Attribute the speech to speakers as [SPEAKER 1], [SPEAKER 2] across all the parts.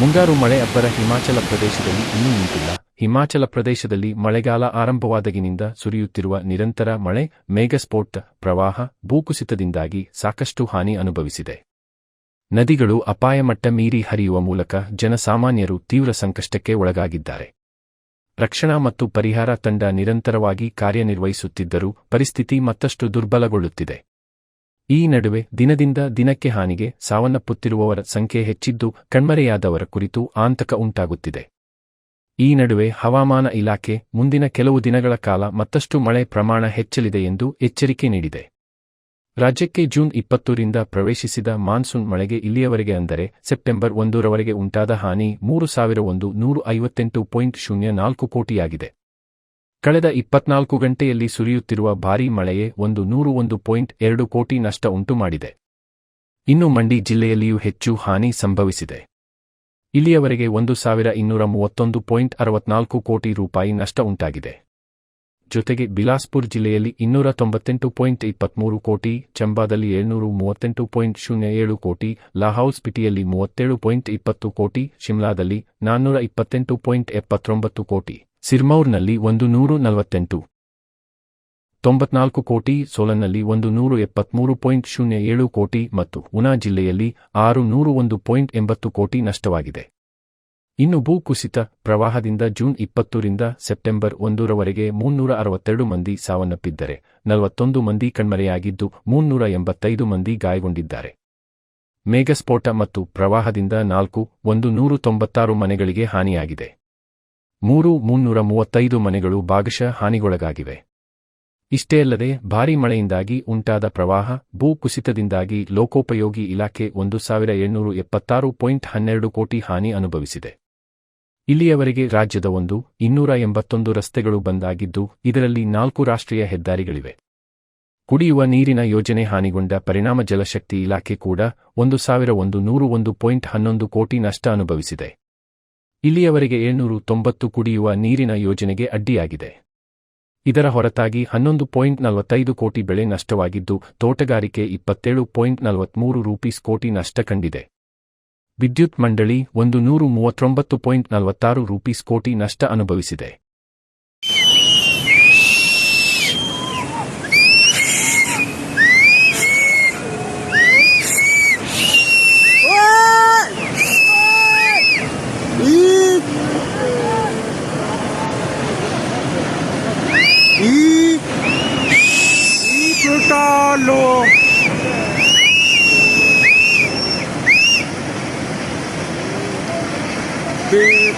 [SPEAKER 1] ಮುಂಗಾರು ಮಳೆ ಅಬ್ಬರ ಹಿಮಾಚಲ ಪ್ರದೇಶದಲ್ಲಿ ಇನ್ನೂ ನಿಂತಿಲ್ಲ. ಹಿಮಾಚಲ ಪ್ರದೇಶದಲ್ಲಿ ಮಳೆಗಾಲ ಆರಂಭವಾದಗಿನಿಂದ ಸುರಿಯುತ್ತಿರುವ ನಿರಂತರ ಮಳೆ, ಮೇಘಸ್ಫೋಟ ಪ್ರವಾಹ, ಭೂಕುಸಿತದಿಂದಾಗಿ ಸಾಕಷ್ಟು ಹಾನಿ ಅನುಭವಿಸಿದೆ. ನದಿಗಳು ಅಪಾಯ ಮಟ್ಟ ಮೀರಿ ಹರಿಯುವ ಮೂಲಕ ಜನಸಾಮಾನ್ಯರು ತೀವ್ರ ಸಂಕಷ್ಟಕ್ಕೆ ಒಳಗಾಗಿದ್ದಾರೆ. ರಕ್ಷಣಾ ಮತ್ತು ಪರಿಹಾರ ತಂಡ ನಿರಂತರವಾಗಿ ಕಾರ್ಯನಿರ್ವಹಿಸುತ್ತಿದ್ದರೂ ಪರಿಸ್ಥಿತಿ ಮತ್ತಷ್ಟು ದುರ್ಬಲಗೊಳ್ಳುತ್ತಿದೆ. ಈ ನಡುವೆ ದಿನದಿಂದ ದಿನಕ್ಕೆ ಹಾನಿಗೆ ಸಾವನ್ನಪ್ಪುತ್ತಿರುವವರ ಸಂಖ್ಯೆ ಹೆಚ್ಚಿದ್ದು ಕಣ್ಮರೆಯಾದವರ ಕುರಿತು ಆಂತಕ ಉಂಟಾಗುತ್ತಿದೆ. ಈ ನಡುವೆ ಹವಾಮಾನ ಇಲಾಖೆ ಮುಂದಿನ ಕೆಲವು ದಿನಗಳ ಕಾಲ ಮತ್ತಷ್ಟು ಮಳೆ ಪ್ರಮಾಣ ಹೆಚ್ಚಲಿದೆ ಎಂದು ಎಚ್ಚರಿಕೆ ನೀಡಿದೆ. ರಾಜ್ಯಕ್ಕೆ ಜೂನ್ ಇಪ್ಪತ್ತರಿಂದ ಪ್ರವೇಶಿಸಿದ ಮಾನ್ಸೂನ್ ಮಳೆಗೆ ಇಲ್ಲಿಯವರೆಗೆ ಅಂದರೆ ಸೆಪ್ಟೆಂಬರ್ ಒಂದರವರೆಗೆ ಉಂಟಾದ ಹಾನಿ ಮೂರು ಸಾವಿರ ಒಂದು ನೂರು ಐವತ್ತೆಂಟು ಪಾಯಿಂಟ್ ಶೂನ್ಯ ನಾಲ್ಕು ಕೋಟಿಯಾಗಿದೆ. ಕಳೆದ ಇಪ್ಪತ್ನಾಲ್ಕು ಗಂಟೆಯಲ್ಲಿ ಸುರಿಯುತ್ತಿರುವ ಭಾರೀ ಮಳೆಯೇ ಒಂದು ನೂರು ಒಂದು ಪಾಯಿಂಟ್ ಎರಡು ಕೋಟಿ ನಷ್ಟ ಉಂಟುಮಾಡಿದೆ. ಇನ್ನು ಮಂಡಿ ಜಿಲ್ಲೆಯಲ್ಲಿಯೂ ಹೆಚ್ಚು ಹಾನಿ ಸಂಭವಿಸಿದೆ. ಇಲ್ಲಿಯವರೆಗೆ ಒಂದು ಸಾವಿರ ಇನ್ನೂರ ಮೂವತ್ತೊಂದು ಪಾಯಿಂಟ್ ಅರವತ್ನಾಲ್ಕು ಕೋಟಿ ರೂಪಾಯಿ ನಷ್ಟ ಉಂಟಾಗಿದೆ. ಜೊತೆಗೆ ಬಿಲಾಸ್ಪುರ್ ಜಿಲ್ಲೆಯಲ್ಲಿ ಇನ್ನೂರ ತೊಂಬತ್ತೆಂಟು ಪಾಯಿಂಟ್ ಇಪ್ಪತ್ಮೂರು ಕೋಟಿ, ಚಂಬಾದಲ್ಲಿ ಏಳ್ನೂರು ಮೂವತ್ತೆಂಟು ಪಾಯಿಂಟ್ ಶೂನ್ಯ ಏಳು ಕೋಟಿ ಲಾಹೌಲ್ ಸ್ಪಿಟಿಯಲ್ಲಿ ಮೂವತ್ತೇಳು ಪಾಯಿಂಟ್ ಇಪ್ಪತ್ತು ಕೋಟಿ, ಶಿಮ್ಲಾದಲ್ಲಿ ನಾನ್ನೂರ ಇಪ್ಪತ್ತೆಂಟು ಪಾಯಿಂಟ್ ಎಪ್ಪತ್ತೊಂಬತ್ತು ಕೋಟಿ, ಸಿರ್ಮೌರ್ನಲ್ಲಿ ಒಂದು ನೂರು ನಲವತ್ತೆಂಟು ತೊಂಬತ್ನಾಲ್ಕು ಕೋಟಿ, ಸೋಲನ್ನಲ್ಲಿ ಒಂದು ನೂರು ಎಪ್ಪತ್ಮೂರು ಪಾಯಿಂಟ್ ಶೂನ್ಯ ಏಳು ಕೋಟಿ ಮತ್ತು ಉನಾ ಜಿಲ್ಲೆಯಲ್ಲಿ ಆರು ನೂರು ಒಂದು ಪಾಯಿಂಟ್ ಎಂಬತ್ತು ಕೋಟಿ ನಷ್ಟವಾಗಿದೆ. ಇನ್ನು ಭೂಕುಸಿತ ಪ್ರವಾಹದಿಂದ ಜೂನ್ ಇಪ್ಪತ್ತರಿಂದ ಸೆಪ್ಟೆಂಬರ್ ಒಂದರವರೆಗೆ ಮುನ್ನೂರ ಅರವತ್ತೆರಡು ಮಂದಿ ಸಾವನ್ನಪ್ಪಿದ್ದರೆ. ನಲವತ್ತೊಂದು ಮಂದಿ ಕಣ್ಮರೆಯಾಗಿದ್ದು ಮುನ್ನೂರ ಎಂಬತ್ತೈದು ಮಂದಿ ಗಾಯಗೊಂಡಿದ್ದಾರೆ. ಮೇಘಸ್ಫೋಟ ಮತ್ತು ಪ್ರವಾಹದಿಂದ ನಾಲ್ಕು, ಒಂದು ನೂರು ತೊಂಬತ್ತಾರು ಮನೆಗಳಿಗೆ ಹಾನಿಯಾಗಿದೆ. ಮೂರು ಮುನ್ನೂರ ಮೂವತ್ತೈದು ಮನೆಗಳು ಭಾಗಶಃ ಹಾನಿಗೊಳಗಾಗಿವೆ. ಇಷ್ಟೇ ಅಲ್ಲದೆ, ಭಾರೀ ಮಳೆಯಿಂದಾಗಿ ಉಂಟಾದ ಪ್ರವಾಹ ಭೂ ಕುಸಿತದಿಂದಾಗಿ ಲೋಕೋಪಯೋಗಿ ಇಲಾಖೆ ಒಂದು ಸಾವಿರ ಏಳ್ನೂರು ಎಪ್ಪತ್ತಾರು ಪಾಯಿಂಟ್ ಹನ್ನೆರಡು ಕೋಟಿ ಹಾನಿ ಅನುಭವಿಸಿದೆ. ಇಲ್ಲಿಯವರೆಗೆ ರಾಜ್ಯದ ಒಂದು ಇನ್ನೂರ ಎಂಬತ್ತೊಂದು ರಸ್ತೆಗಳು ಬಂದಾಗಿದ್ದು, ಇದರಲ್ಲಿ ನಾಲ್ಕು ರಾಷ್ಟ್ರೀಯ ಹೆದ್ದಾರಿಗಳಿವೆ. ಕುಡಿಯುವ ನೀರಿನ ಯೋಜನೆ ಹಾನಿಗೊಂಡ ಪರಿಣಾಮ ಜಲಶಕ್ತಿ ಇಲಾಖೆ ಕೂಡ ಒಂದು ಸಾವಿರ ಒಂದು ನೂರು ಒಂದು ಪಾಯಿಂಟ್ ಹನ್ನೊಂದು ಕೋಟಿ ನಷ್ಟ ಅನುಭವಿಸಿದೆ. ಇಲ್ಲಿಯವರೆಗೆ ಏಳ್ನೂರು ತೊಂಬತ್ತು ಕುಡಿಯುವ ನೀರಿನ ಯೋಜನೆಗೆ ಅಡ್ಡಿಯಾಗಿದೆ. ಇದರ ಹೊರತಾಗಿ ಹನ್ನೊಂದು ಪಾಯಿಂಟ್ ನಲವತ್ತೈದು ಕೋಟಿ ಬೆಳೆ ನಷ್ಟವಾಗಿದ್ದು, ತೋಟಗಾರಿಕೆ ಇಪ್ಪತ್ತೇಳು ಪಾಯಿಂಟ್ ನಲವತ್ಮೂರು ರೂಪೀಸ್ ಕೋಟಿ ನಷ್ಟ ಕಂಡಿದೆ. ವಿದ್ಯುತ್ ಮಂಡಳಿ ಒಂದು ನೂರು ಮೂವತ್ತೊಂಬತ್ತು ಪಾಯಿಂಟ್ ನಲವತ್ತಾರು ರೂಪೀಸ್ ಕೋಟಿ ನಷ್ಟ ಅನುಭವಿಸಿದೆ
[SPEAKER 2] ಈ Y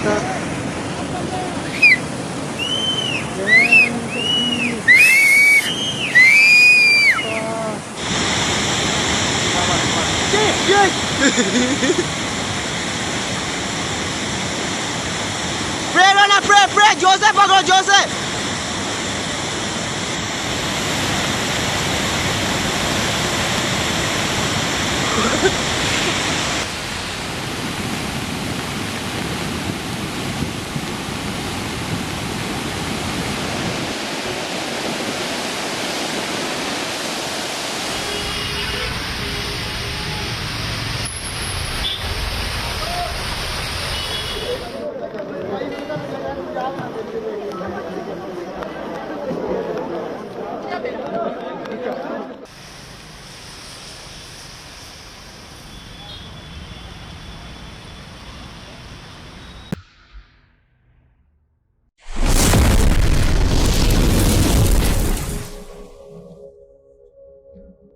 [SPEAKER 3] pray, Rana, pray, pray, Joseph, Joseph.